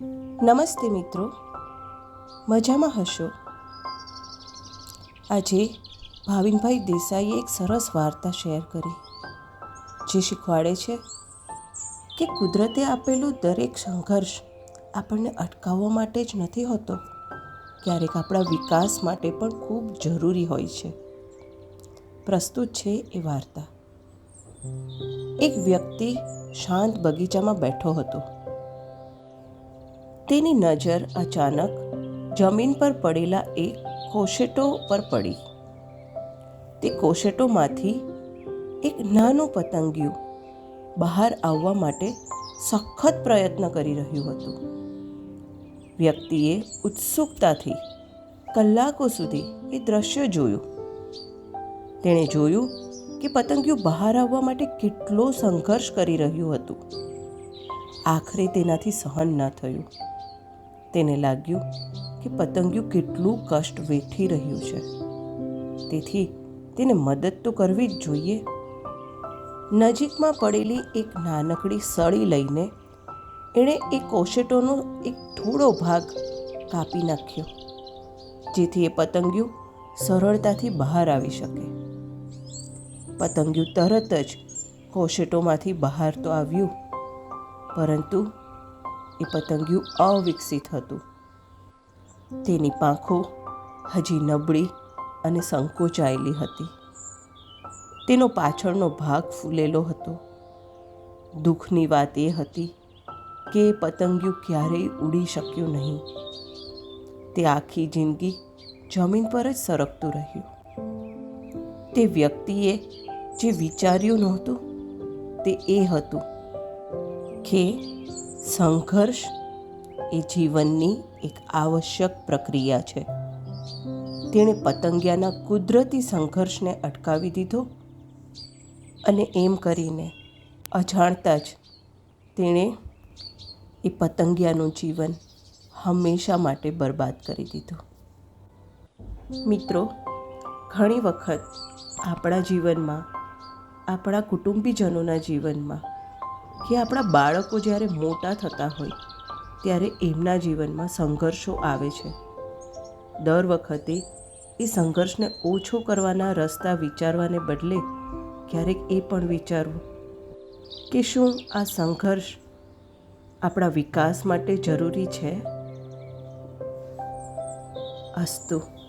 નમસ્તે મિત્રો. મજામાં હશો? આજે ભાવિનભાઈ દેસાઈએ એક સરસ વાર્તા શેર કરી, જે શીખવાડે છે કે કુદરતે આપેલું દરેક સંઘર્ષ આપણને અટકાવવા માટે જ નથી હોતો. ક્યારેક આપણા વિકાસ માટે પણ ખૂબ જરૂરી હોય છે. પ્રસ્તુત છે એ વાર્તા. એક વ્યક્તિ શાંત બગીચામાં બેઠો હતો. તેની નજર અચાનક જમીન પર પડેલા એક કોશેટો પર પડી. તે કોશેટોમાંથી એક નાનું પતંગિયું બહાર આવવા માટે સખત પ્રયત્ન કરી રહ્યું હતું. વ્યક્તિએ ઉત્સુકતાથી કલાકો સુધી એ દ્રશ્ય જોયું. તેણે જોયું કે પતંગિયું બહાર આવવા માટે કેટલો સંઘર્ષ કરી રહ્યું હતું. આખરે તેનાથી સહન ન થયું. તેને લાગ્યું કે પતંગિયું કેટલું કષ્ટ વેઠી રહ્યું છે. તેથી તેને મદદ તો કરવી જ જોઈએ. નજીકમાં પડેલી એક નાનકડી સળી લઈને એણે એ કોશેટોનો એક થોડો ભાગ કાપી નાખ્યો, જેથી એ પતંગિયું સરળતાથી બહાર આવી શકે. પતંગિયું તરત જ કોશેટોમાંથી બહાર તો આવ્યું, પરંતુ એ પતંગિયું અવિકસિત હતું. તેની પાંખો હજી નબળી અને સંકોચાયેલી હતી. તેનો પાછળનો ભાગ ફૂલેલો હતો. દુઃખની વાત એ હતી કે પતંગિયું ક્યારેય ઉડી શક્યું નહીં. તે આખી જિંદગી જમીન પર જ સરકતું રહ્યું. તે વ્યક્તિએ જે વિચાર્યું નહોતું તે એ હતું કે સંઘર્ષ એ જીવનની એક આવશ્યક પ્રક્રિયા છે. તેણે પતંગિયાના કુદરતી સંઘર્ષને અટકાવી દીધો અને એમ કરીને અજાણતા જ તેણે એ પતંગિયાનું જીવન હંમેશા માટે બરબાદ કરી દીધું. મિત્રો, ઘણી વખત આપણા જીવનમાં, આપણા કુટુંબીજનોના જીવનમાં કે આપણા બાળકો જ્યારે મોટા થતા હોય, ત્યારે એમના જીવનમાં સંઘર્ષો આવે છે. દર વખતે એ સંઘર્ષને ઓછો કરવાના રસ્તા વિચારવાને બદલે ક્યારેક એ પણ વિચારવું કે શું આ સંઘર્ષ આપણા વિકાસ માટે જરૂરી છે? અસ્તુ.